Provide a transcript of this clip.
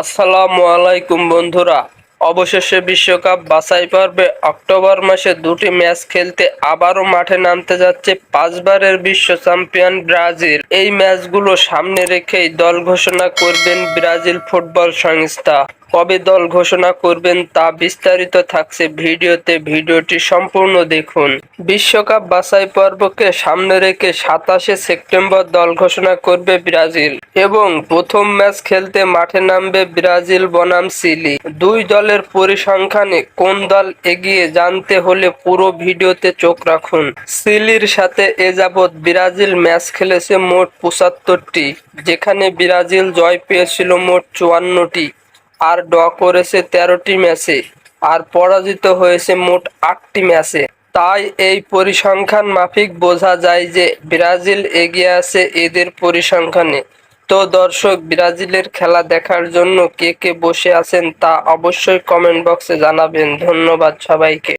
আসসালামু আলাইকুম বন্ধুরা। অবশেষে বিশ্বকাপ বাছাই পর্বে অক্টোবর মাসে দুটি ম্যাচ খেলতে আবারও মাঠে নামতে যাচ্ছে পাঁচবারের বিশ্ব চ্যাম্পিয়ন ব্রাজিল। এই ম্যাচগুলো সামনে রেখেই দল ঘোষণা করবেন ব্রাজিল ফুটবল সংস্থা। কবে দল ঘোষণা করবেন তা বিস্তারিত থাকছে ভিডিওতে। ভিডিওটি সম্পূর্ণ দেখুন। বিশ্বকাপ বাছাই পর্বকে সামনে রেখে সাতাশে সেপ্টেম্বর দল ঘোষণা করবে ব্রাজিল এবং প্রথম ম্যাচ খেলতে মাঠে নামবে ব্রাজিল বনাম সিলি। দুই দলের পরিসংখ্যানে কোন দল এগিয়ে জানতে হলে পুরো ভিডিওতে চোখ রাখুন। সিলির সাথে এ যাবৎ ব্রাজিল ম্যাচ খেলেছে মোট পঁচাত্তরটি, যেখানে ব্রাজিল জয় পেয়েছিল মোট চুয়ান্নটি। আর ড করেছে তেরোটি ম্যাচে আর পরাজিত হয়েছে মোট আটটি ম্যাচে। তাই এই পরিসংখ্যান মাফিক বোঝা যায় যে ব্রাজিল এগিয়ে আছে এদের পরিসংখ্যানে। তো দর্শক, ব্রাজিলের খেলা দেখার জন্য কে কে বসে আছেন তা অবশ্যই কমেন্ট বক্সে জানাবেন। ধন্যবাদ সবাইকে।